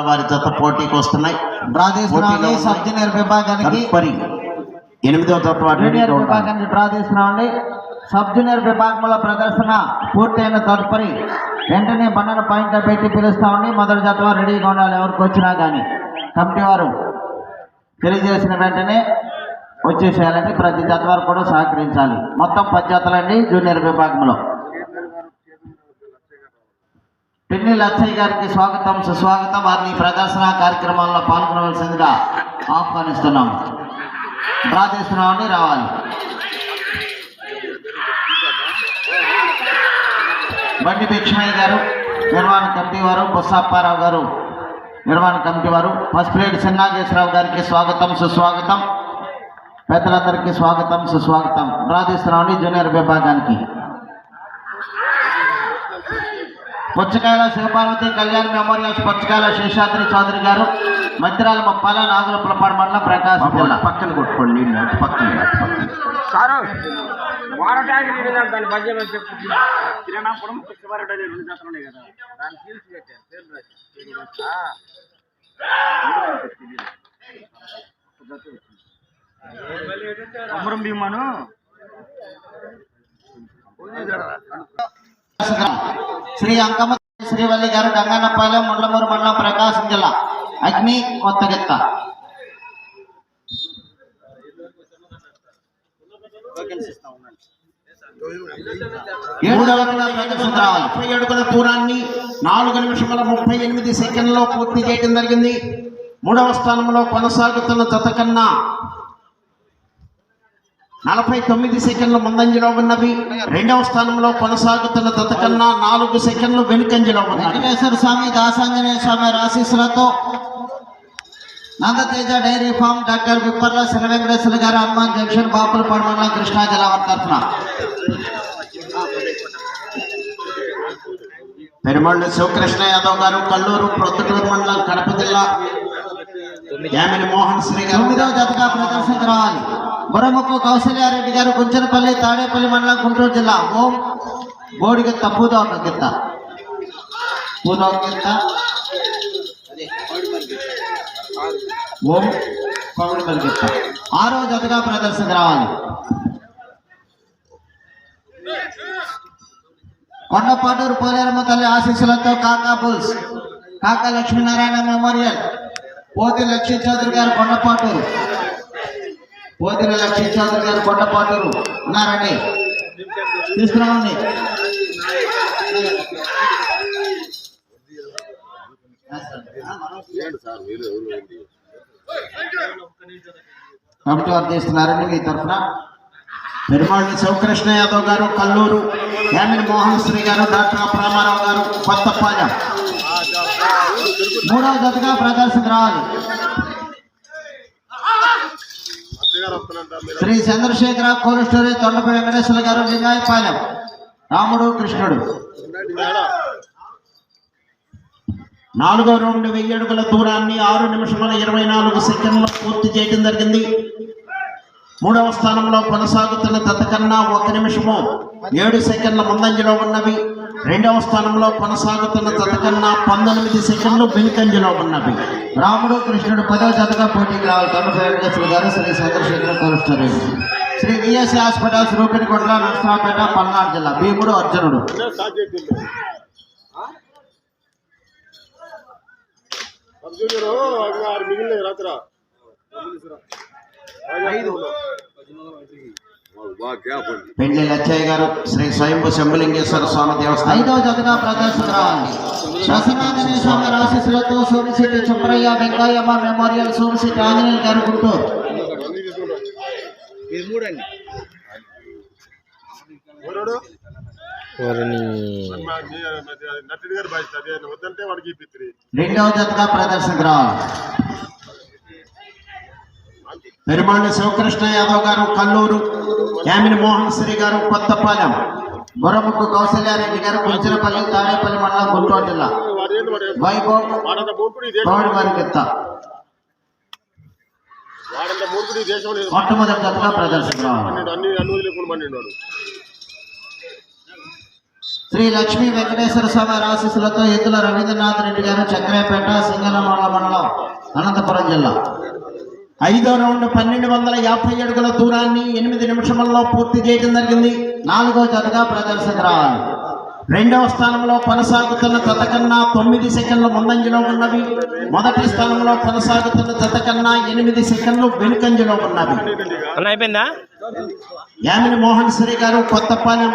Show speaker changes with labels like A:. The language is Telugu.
A: వారి జత పోటీకి వస్తున్నాయి.
B: సబ్ జూనియర్ విభాగానికి డ్రా తీసుకున్నామండి సబ్ జూనియర్ విభాగంలో ప్రదర్శన పూర్తయిన తదుపరి వెంటనే బండన పాయింట్ పెట్టి పిలుస్తామండి మొదటి జత వారు రెడీగా ఉండాలి ఎవరికి వచ్చినా కానీ కమిటీ వారు తెలియజేసిన వెంటనే వచ్చేసేయాలండి ప్రతి జత వారు కూడా సహకరించాలి. మొత్తం పది జతలండి జూనియర్ విభాగంలో. పిన్ని లచ్చయ్య గారికి స్వాగతం సుస్వాగతం. వారిని ప్రదర్శన కార్యక్రమాల్లో పాల్గొనవలసిందిగా ఆహ్వానిస్తున్నాం. డ్రా రావాలి. బండి భిక్షమయ్య గారు నిర్మాణ కమిటీ వారు బొత్సప్పారావు గారు నిర్మాణ కమిటీ వారు ఫస్ట్ ప్లేట్ చిన్నాగేశ్వరరావు గారికి స్వాగతం సుస్వాగతం. పెద్దలందరికీ స్వాగతం సుస్వాగతం. డ్రా జూనియర్ విభాగానికి. పుచ్చకాయల శివపార్వతి కళ్యాణ్ మెమోరియల్స్ పుచ్చకాయల శేషాద్రి చౌదరి గారు మంత్రాల ముప్పాల నాగులపులపాడు మండలం ప్రకాశం జిల్లా.
A: పక్కన కొట్టుకోండి నీళ్ళు అటు పక్కన
C: సారు నేను దాని అని చెప్పి. రెండు జతలు ఉన్నాయి కదా. పెట్టారు. అమరం భీమాను.
B: శ్రీ అంకమ్మ శ్రీవల్లి గారు గంగన్నపాలెం ముండ్లమూరు మండలం ప్రకాశం జిల్లా. అగ్ని కొత్తగెత్త.
A: ముప్పై అడుగుల దూరాన్ని నాలుగు నిమిషముల ముప్పై ఎనిమిది సెకండ్లో పూర్తి చేయడం జరిగింది. మూడవ స్థానంలో కొనసాగుతున్న జత కన్నా నలభై తొమ్మిది సెకండ్లు ముందంజలో ఉన్నవి. రెండవ స్థానంలో కొనసాగుతున్న దత కన్నా నాలుగు సెకండ్లు వెనుకంజలో ఉన్నవి.
B: వెంకటేశ్వర స్వామి దాసాంజనేయ స్వామి ఆశీస్సులతో Nandateja dairy farm doctor Vipparla Sri Venkateswara garu Hanuman junction బాపుల మండలం కృష్ణా జిల్లా తరఫున.
A: పెరుమళ్ళు శివకృష్ణ యాదవ్ గారు కల్లూరు ప్రొద్దుటూరు మండలం కడప జిల్లా. యామిని మోహన్ శ్రీ గారు.
B: తొమ్మిదవ జతగా ప్రదర్శనకు రావాలి. బురముక్కు కౌశల్యారెడ్డి గారు కుంచనపల్లి తాడేపల్లి మండలం గుంటూరు జిల్లా. ఓం బోడిగెత్త పూదోక గిత్త పూదోక గిత్త ఓం పౌడిపల్లి గిత్త ఆరో జతగా ప్రదర్శన రావాలి. కొండపాటూరు పోలేరమ్మ తల్లి ఆశీస్సులతో కాకా బుల్స్ కాకా లక్ష్మీనారాయణ మెమోరియల్ పోతి లక్ష్మీ చౌదరి గారు కొండపాటూరు. పోతిన లక్ష్మీ చౌదరి గారు కొండపాటూరు ఉన్నారండి. తీసుకురావండి. కమిటీ వారు తీస్తున్నారండి మీ తరఫున.
A: పెరుమాళ్ళి శివకృష్ణ యాదవ్ గారు కల్లూరు యామిని మోహన్ శ్రీ గారు డాక్టర్ రామారావు గారు కొత్తపాలెం.
B: మూడవ జతగా ప్రదర్శనకు రావాలి. Sri Chandrasekhara cold storage Tondapai Venkateswara garu Lingayapalem. రాముడు కృష్ణుడు.
A: నాలుగో రౌండ్ వెయ్యి అడుగుల దూరాన్ని ఆరు నిమిషముల ఇరవై నాలుగు సెకండ్లు పూర్తి చేయడం జరిగింది. మూడవ స్థానంలో కొనసాగుతున్న తతకన్నా ఒక నిమిషము ఏడు సెకండ్ల ముందంజలో ఉన్నవి. రెండవ స్థానంలో కొనసాగుతున్న జత కన్నా పంతొమ్మిది సెకండ్లు వెనుకంజలో ఉన్నవి
B: రాముడు కృష్ణుడు పదో జతగా పోటీకి రావాలి Tondapai Venkateswara garu Sri Chandrasekhara cold Sri VSC hospitals Rupinikonda Narasaraopet Palnadu జిల్లా భీముడు అర్జునుడు
A: పెండ్లి లచ్చయ్య గారు శ్రీ స్వయంభు శంభులింగేశ్వర స్వామి దేవస్థానం.
B: ఐదవ జతగా ప్రదర్శన రావాలి శ్వసనాంజనేయ స్వామి ఆశీస్సులతో సోమిశెట్టి చుప్పరయ్య వెంకయ్యమ్మ మెమోరియల్ సోమిశెట్టి ఆంజనేయులు గారు గుంటూరు. రెండవ జతగా ప్రదర్శనకు రావాలి
A: పెరుమాళ్ళ శివకృష్ణ యాదవ్ గారు కల్లూరు. యామిని మోహన్ శ్రీ గారు కొత్తపాలెం.
B: బొరముక్కు కౌశల్యారెడ్డి గారు కుంచనపల్లి తాడేపల్లి మండలం గుంటూరు జిల్లా.
D: వాడు ఏంది వాడు
B: వైభవ్
D: వాడంత
B: మొట్టమొదటి శ్రీ లక్ష్మీ వెంకటేశ్వర స్వామి ఆశీస్సులతో ఎద్దుల రవీంద్రనాథ్ రెడ్డి గారు చక్రాయపేట సింగనమల్ల మండలం అనంతపురం జిల్లా.
A: ఐదో రౌండ్ పన్నెండు వందల యాభై అడుగుల దూరాన్ని ఎనిమిది నిమిషముల్లో పూర్తి చేయడం జరిగింది.
B: నాలుగో జతగా ప్రదర్శనకు రావాలి.
A: రెండవ స్థానంలో కొనసాగుతున్న జత కన్నా తొమ్మిది సెకండ్ల ముందంజలో ఉన్నవి. మొదటి స్థానంలో కొనసాగుతున్న జత కన్నా ఎనిమిది సెకండ్లు వెనుకంజలో ఉన్నవి.
C: అయిపోయిందా?
A: యామిని మోహన్ శ్రీ గారు కొత్తపాలెం